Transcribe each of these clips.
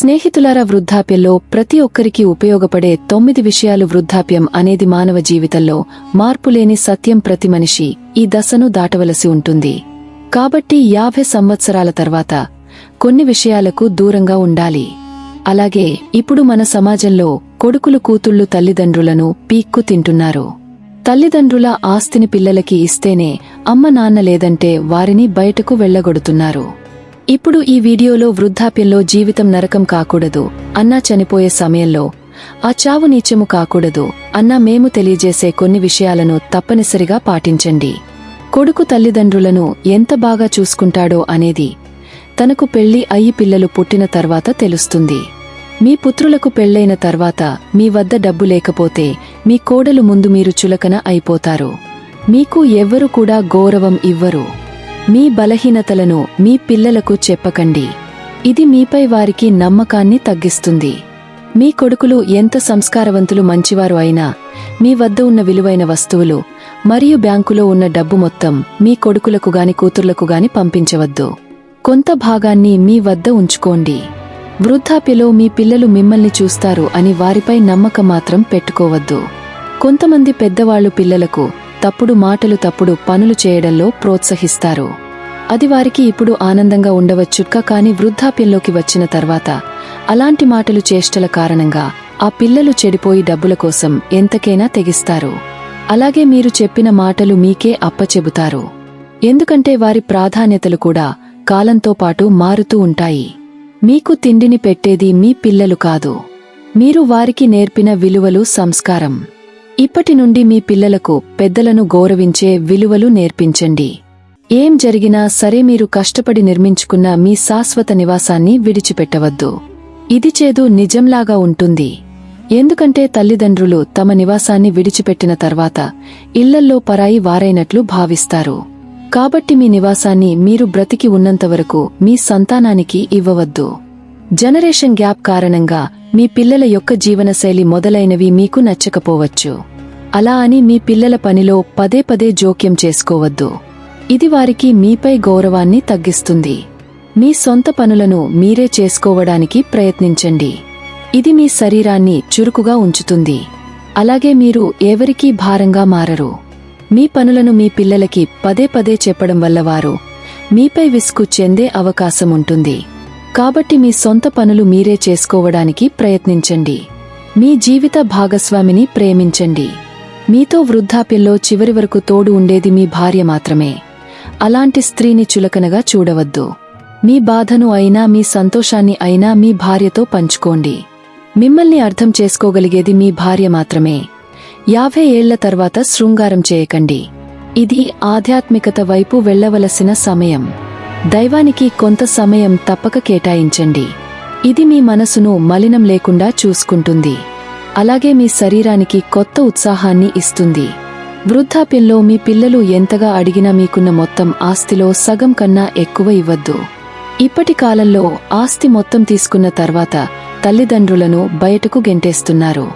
స్నేహితులారా వృద్ధాప్యంలో ప్రతి ఒక్కరికి ఉపయోగపడే తొమ్మిది విషయాలు వృద్ధాప్యం అనేది మానవ జీవితంలో మార్పులేని సత్యం ప్రతి మనిషి ఈ దశను దాటవలసి ఉంటుంది. కాబట్టి యాభై సంవత్సరాల తర్వాత కొన్ని విషయాలకు దూరంగా ఉండాలి. అలాగే ఇప్పుడు మన సమాజంలో కొడుకులు కూతుళ్ళు తల్లిదండ్రులను పీక్కు తింటున్నారు. తల్లిదండ్రుల ఆస్తిని పిల్లలకి ఇస్తేనే అమ్మ నాన్న లేదంటే వారిని బయటకు వెళ్ళగొడుతున్నారు ఇప్పుడు ఈ వీడియోలో వృద్ధాప్యంలో జీవితం నరకం కాకూడదు. అన్నా చనిపోయే సమయంలో ఆ చావు నీచము కాకూడదు. అన్నా మేము తెలియజేసే కొన్ని విషయాలను తప్పనిసరిగా పాటించండి. కొడుకు తల్లిదండ్రులను ఎంత బాగా చూసుకుంటాడో అనేది తనకు పెళ్ళి అయ్యి పిల్లలు పుట్టిన తర్వాత తెలుస్తుంది. మీ పుత్రులకు పెళ్ళైన తర్వాత మీ వద్ద డబ్బు లేకపోతే మీ కోడలు ముందు మీరు చులకన అయిపోతారు. మీకు ఎవ్వరు కూడా గౌరవం ఇవ్వరు. మీ బలహీనతలను మీ పిల్లలకు చెప్పకండి. ఇది మీపై వారికి నమ్మకాన్ని తగ్గిస్తుంది. మీ కొడుకులు ఎంత సంస్కారవంతులు మంచివారు అయినా మీ వద్ద ఉన్న విలువైన వస్తువులు మరియు బ్యాంకులో ఉన్న డబ్బు మొత్తం మీ కొడుకులకు గాని కూతుర్లకు గాని పంపించవద్దు. కొంత భాగాన్ని మీ వద్ద ఉంచుకోండి. వృద్ధాప్యలో మీ పిల్లలు మిమ్మల్ని చూస్తారు అని వారిపై నమ్మకం మాత్రం పెట్టుకోవద్దు. కొంతమంది పెద్దవాళ్ళు పిల్లలకు తప్పుడు మాటలు తప్పుడు పనులు చేయడంలో ప్రోత్సహిస్తారు. అది వారికి ఇప్పుడు ఆనందంగా ఉండవచ్చుక్క కాని వృద్ధాప్యంలోకి వచ్చిన తర్వాత అలాంటి మాటలు చేష్టల కారణంగా ఆ పిల్లలు చెడిపోయి డబ్బుల కోసం ఎంతకైనా తెగిస్తారు. అలాగే మీరు చెప్పిన మాటలు మీకే అప్పచెబుతారు. ఎందుకంటే వారి ప్రాధాన్యతలు కూడా కాలంతో పాటు మారుతూ ఉంటాయి. మీకు తిండిని పెట్టేది మీ పిల్లలు కాదు. మీరు వారికి నేర్పిన విలువలు సంస్కారం. ఇప్పటి నుండి మీ పిల్లలకు పెద్దలను గౌరవించే విలువలు నేర్పించండి. ఏం జరిగినా సరే మీరు కష్టపడి నిర్మించుకున్న మీ శాశ్వత నివాసాన్ని విడిచిపెట్టవద్దు. ఇది చేదు నిజంలాగా ఉంటుంది. ఎందుకంటే తల్లిదండ్రులు తమ నివాసాన్ని విడిచిపెట్టిన తర్వాత ఇళ్ళల్లో పరాయి వారైనట్లు భావిస్తారు. కాబట్టి మీ నివాసాన్ని మీరు బ్రతికి ఉన్నంతవరకు మీ సంతానానికి ఇవ్వవద్దు. జనరేషన్ గ్యాప్ కారణంగా మీ పిల్లల యొక్క జీవనశైలి మొదలైనవి మీకు నచ్చకపోవచ్చు. అలా అని మీ పిల్లల పనిలో పదే పదే జోక్యం చేసుకోవద్దు. ఇది వారికి మీపై గౌరవాన్ని తగ్గిస్తుంది. మీ సొంత పనులను మీరే చేసుకోవడానికి ప్రయత్నించండి. ఇది మీ శరీరాన్ని చురుకుగా ఉంచుతుంది. అలాగే మీరు ఎవరికీ భారంగా మారరు. మీ పనులను మీ పిల్లలకి పదే పదే చెప్పడం వల్ల వారు మీపై విసుగు చెందే అవకాశం ఉంటుంది. కాబట్టి మీ సొంత పనులు మీరే చేసుకోవడానికి ప్రయత్నించండి. మీ జీవిత భాగస్వామిని ప్రేమించండి. మీతో వృద్ధాప్యంలో చివరి వరకు తోడు ఉండేది మీ భార్య మాత్రమే. అలాంటి స్త్రీని చులకనగా చూడవద్దు. మీ బాధను అయినా మీ సంతోషాన్ని అయినా మీ భార్యతో పంచుకోండి. మిమ్మల్ని అర్థం చేసుకోగలిగేది మీ భార్య మాత్రమే. యాభై ఏళ్ళ తర్వాత శృంగారం చేయకండి. ఇది ఆధ్యాత్మికత వైపు వెళ్ళవలసిన సమయం. దైవానికి కొంత సమయం తప్పక కేటాయించండి. ఇది మీ మనసును మలినం లేకుండా చూసుకుంటుంది. అలాగే మీ శరీరానికి కొత్త ఉత్సాహాన్ని ఇస్తుంది. వృద్ధాప్యంలో మీ పిల్లలు ఎంతగా అడిగినా మీకున్న మొత్తం ఆస్తిలో సగం కన్నా ఎక్కువ ఇవ్వద్దు. ఇప్పటి కాలంలో ఆస్తి మొత్తం తీసుకున్న తర్వాత తల్లిదండ్రులను బయటకు గెంటేస్తున్నారు.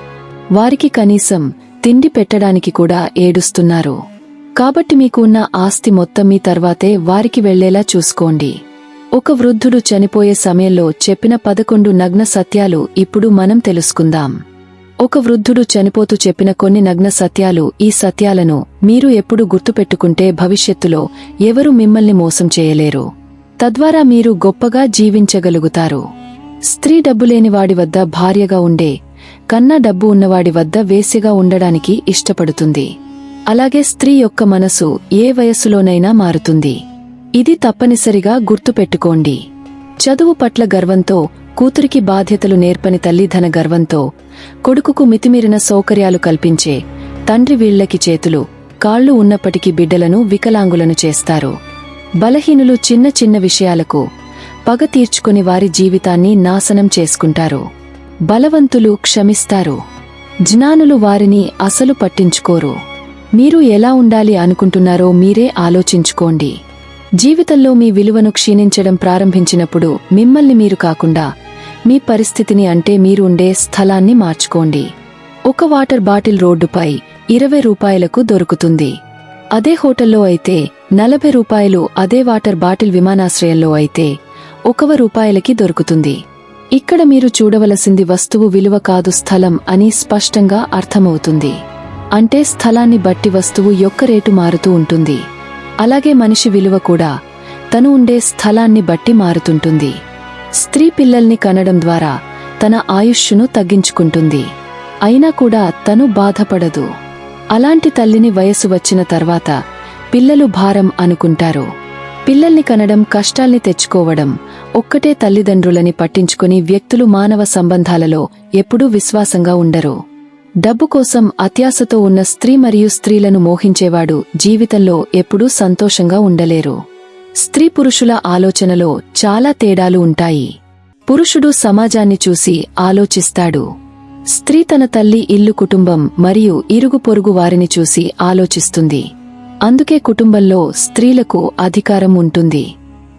వారికి కనీసం తిండి పెట్టడానికి కూడా ఏడుస్తున్నారు. కాబట్టి మీకు ఉన్న ఆస్తి మొత్తం మీ తర్వాతే వారికి వెళ్ళేలా చూసుకోండి. ఒక వృద్ధుడు చనిపోయే సమయంలో చెప్పిన పదకొండు నగ్న సత్యాలు ఇప్పుడు మనం తెలుసుకుందాం. ఒక వృద్ధుడు చనిపోతూ చెప్పిన కొన్ని నగ్న సత్యాలు ఈ సత్యాలను మీరు ఎప్పుడు గుర్తుపెట్టుకుంటే భవిష్యత్తులో ఎవరు మిమ్మల్ని మోసం చేయలేరు. తద్వారా మీరు గొప్పగా జీవించగలుగుతారు. స్త్రీ డబ్బులేని వాడి వద్ద భార్యగా ఉండే కన్నా డబ్బు ఉన్నవాడి వద్ద వేసిగా ఉండడానికి ఇష్టపడుతుంది. అలాగే స్త్రీ యొక్క మనసు ఏ వయస్సులోనైనా మారుతుంది. ఇది తప్పనిసరిగా గుర్తుపెట్టుకోండి. చదువు పట్ల గర్వంతో కూతురికి బాధ్యతలు నేర్పని తల్లి ధన గర్వంతో కొడుకుకు మితిమీరిన సౌకర్యాలు కల్పించే తండ్రి వీళ్ళకి చేతులు కాళ్ళు ఉన్నప్పటికీ బిడ్డలను వికలాంగులను చేస్తారు. బలహీనులు చిన్న చిన్న విషయాలకు పగ తీర్చుకుని వారి జీవితాన్ని నాశనం చేసుకుంటారు. బలవంతులు క్షమిస్తారు. జ్ఞానులు వారిని అసలు పట్టించుకోరు. మీరు ఎలా ఉండాలి అనుకుంటున్నారో మీరే ఆలోచించుకోండి. జీవితంలో మీ విలువను క్షీణించడం ప్రారంభించినప్పుడు మిమ్మల్ని మీరు కాకుండా మీ పరిస్థితిని అంటే మీరు ఉండే స్థలాన్ని మార్చుకోండి. ఒక వాటర్ బాటిల్ రోడ్డుపై ఇరవై రూపాయలకు దొరుకుతుంది. అదే హోటల్లో అయితే నలభై రూపాయలు అదే వాటర్ బాటిల్ విమానాశ్రయంలో అయితే ఒకవ రూపాయలకి దొరుకుతుంది. ఇక్కడ మీరు చూడవలసింది వస్తువు విలువ కాదు స్థలం అని స్పష్టంగా అర్థమవుతుంది. అంటే స్థలాన్ని బట్టి వస్తువు యొక్క రేటు మారుతూ ఉంటుంది. అలాగే మనిషి విలువ కూడా తను ఉండే స్థలాన్ని బట్టి మారుతుంటుంది. స్త్రీ పిల్లల్ని కనడం ద్వారా తన ఆయుష్షును తగ్గించుకుంటుంది. అయినా కూడా తను బాధపడదు. అలాంటి తల్లిని వయసు వచ్చిన తర్వాత పిల్లలు భారం అనుకుంటారు. పిల్లల్ని కనడం కష్టాల్ని తెచ్చుకోవడం ఒక్కటే తల్లిదండ్రులని పట్టించుకుని వ్యక్తులు మానవ సంబంధాలలో ఎప్పుడూ విశ్వాసంగా ఉండరు. డబ్బు కోసం అత్యాశతో ఉన్న స్త్రీ మరియు స్త్రీలను మోహించేవాడు జీవితంలో ఎప్పుడూ సంతోషంగా ఉండలేరు. స్త్రీ పురుషుల ఆలోచనలో చాలా తేడాలు ఉంటాయి. పురుషుడు సమాజాన్ని చూసి ఆలోచిస్తాడు. స్త్రీ తన తల్లి ఇల్లు కుటుంబం మరియు ఇరుగు పొరుగు వారిని చూసి ఆలోచిస్తుంది. అందుకే కుటుంబంలో స్త్రీలకు అధికారం ఉంటుంది.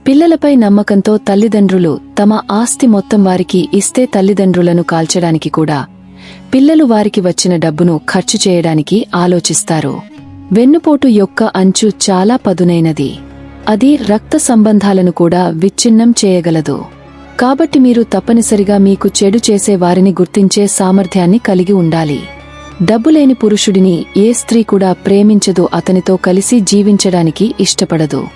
పిల్లలపై నమ్మకంతో తల్లిదండ్రులు తమ ఆస్తి మొత్తం వారికి ఇస్తే తల్లిదండ్రులను కాల్చడానికి కూడా పిల్లలు వారికి వచ్చిన డబ్బును ఖర్చు చేయడానికి ఆలోచిస్తారు. వెన్నుపోటు యొక్క అంచు చాలా పదునైనది. అది రక్త సంబంధాలను కూడా విచ్ఛిన్నం చేయగలదు. కాబట్టి మీరు తప్పనిసరిగా మీకు చెడు చేసే వారిని గుర్తించే సామర్థ్యాన్ని కలిగి ఉండాలి. డబ్బులేని పురుషుడిని ఏ స్త్రీ కూడా ప్రేమించదు అతనితో కలిసి జీవించడానికి ఇష్టపడదు.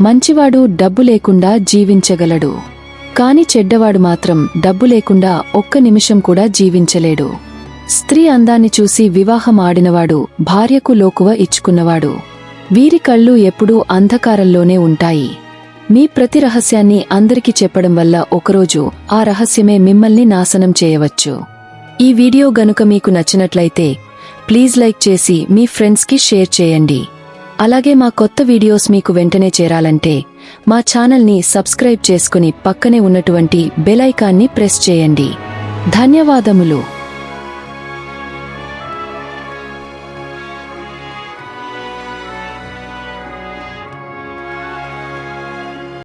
మంచివాడు డబ్బు లేకుండా జీవించగలడు. కాని చెడ్డవాడు మాత్రం డబ్బు లేకుండా ఒక్క నిమిషం కూడా జీవించలేడు. స్త్రీ అందాన్ని చూసి వివాహం ఆడినవాడు భార్యకు లోకువ ఇచ్చుకున్నవాడు. వీరి కళ్ళు ఎప్పుడూ అంధకారంలోనే ఉంటాయి. మీ ప్రతి రహస్యాన్ని అందరికీ చెప్పడం వల్ల ఒకరోజు ఆ రహస్యమే మిమ్మల్ని నాశనం చేయవచ్చు. ఈ వీడియో గనుక మీకు నచ్చినట్లయితే ప్లీజ్ లైక్ చేసి మీ ఫ్రెండ్స్కి షేర్ చేయండి. అలాగే మా కొత్త వీడియోస్ మీకు వెంటనే చేరాలంటే మా ఛానల్ని సబ్స్క్రైబ్ చేసుకుని పక్కనే ఉన్నటువంటి బెల్ ఐకాన్ని ప్రెస్ చేయండి. ధన్యవాదములు.